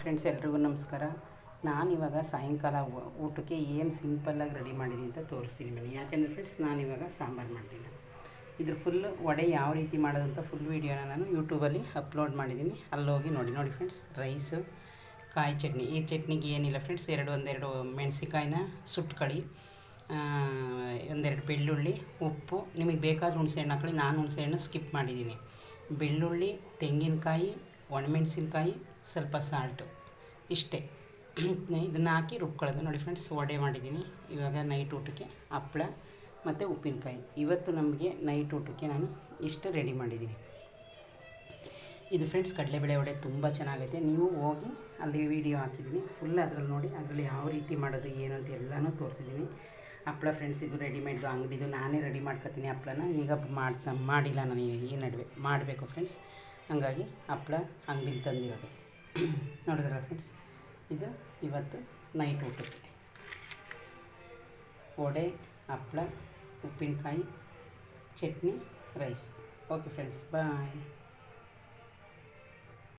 Friends ಎಲ್ರಿಗೂ ನಮಸ್ಕಾರ. ನಾನಿವಾಗ ಸಾಯಂಕಾಲ ಊಟಕ್ಕೆ ಏನು ಸಿಂಪಲ್ಲಾಗಿ ರೆಡಿ ಮಾಡಿದ್ದೀನಿ ಅಂತ ತೋರಿಸ್ತೀನಿ ಮೇಡಮ್ ಯಾಕೆಂದರೆ ಫ್ರೆಂಡ್ಸ್ ನಾನಿವಾಗ ಸಾಂಬಾರು ಮಾಡ್ತೀನಿ. ಇದ್ರ ಫುಲ್ ವಡೆ ಯಾವ ರೀತಿ ಮಾಡೋದಂತ ಫುಲ್ ವೀಡಿಯೋನ ನಾನು ಯೂಟ್ಯೂಬಲ್ಲಿ ಅಪ್ಲೋಡ್ ಮಾಡಿದ್ದೀನಿ ಅಲ್ಲೋಗಿ ನೋಡಿ ನೋಡಿ ಫ್ರೆಂಡ್ಸ್ ರೈಸು ಕಾಯಿ ಚಟ್ನಿ. ಈ ಚಟ್ನಿಗೆ ಏನಿಲ್ಲ ಫ್ರೆಂಡ್ಸ್ ಎರಡು ಒಂದೆರಡು ಮೆಣಸಿಕಾಯಿನ ಕಳಿ ಒಂದೆರಡು ಬೆಳ್ಳುಳ್ಳಿ, ಉಪ್ಪು. ನಿಮಗೆ ಹುಣಸೆ ಹುಣಸೆಹಣ್ಣು ಹಾಕೊಳ್ಳಿ ನಾನು ಹುಣಸೆಹಣ್ಣು ಸ್ಕಿಪ್ ಮಾಡಿದ್ದೀನಿ ಬೆಳ್ಳುಳ್ಳಿ, ತೆಂಗಿನಕಾಯಿ, ಒಣಮೆಣಸಿನ್ಕಾಯಿ ಸ್ವಲ್ಪ ಸಾಲ್ಟು ಇಷ್ಟೇ. ಇದನ್ನು ಹಾಕಿ ರುಬ್ಕೊಳ್ಳೋದು. ನೋಡಿ ಫ್ರೆಂಡ್ಸ್ ವಡೆ ಮಾಡಿದ್ದೀನಿ. ಇವಾಗ ನೈಟ್ ಊಟಕ್ಕೆ ಹಪ್ಪಳ ಮತ್ತು ಉಪ್ಪಿನಕಾಯಿ. ಇವತ್ತು ನಮಗೆ ನೈಟ್ ಊಟಕ್ಕೆ ನಾನು ಇಷ್ಟು ರೆಡಿ ಮಾಡಿದ್ದೀನಿ. ಇದು ಫ್ರೆಂಡ್ಸ್ ಕಡಲೆಬೇಳೆ ವಡೆ ತುಂಬ ಚೆನ್ನಾಗೈತೆ. ನೀವು ಹೋಗಿ ಅಲ್ಲಿ ವಿಡಿಯೋ ಹಾಕಿದ್ದೀನಿ. ಫುಲ್ ಅದ್ರಲ್ಲಿ ನೋಡಿ, ಅದರಲ್ಲಿ ಯಾವ ರೀತಿ ಮಾಡೋದು, ಏನು ಅಂತ ಎಲ್ಲನೂ ತೋರಿಸಿದ್ದೀನಿ. ಹಪ್ಪಳ ಫ್ರೆಂಡ್ಸ್ ಇದು ರೆಡಿಮೇಡ್ದು ಅಂಗಡಿದು ನಾನೇ ರೆಡಿ ಮಾಡ್ಕೊತೀನಿ ಹಪ್ಪಳನ. ಈಗ ಮಾಡ್ತಾ, ಮಾಡಿಲ್ಲ ನಾನು ಈ ನಡುವೆ. ಮಾಡಬೇಕು ಫ್ರೆಂಡ್ಸ್ ಹಾಗಾಗಿ ಹಪ್ಳ ಅಂಗಡಿಲಿ ತಂದಿರೋದು. ನೋಡಿದ್ರಲ್ಲ ಫ್ರೆಂಡ್ಸ್ ಇದು ಇವತ್ತು ನೈಟ್ ಊಟಕ್ಕೆ ವಡೆ ಹಪ್ಳ ಉಪ್ಪಿನಕಾಯಿ chutney rice okay friends bye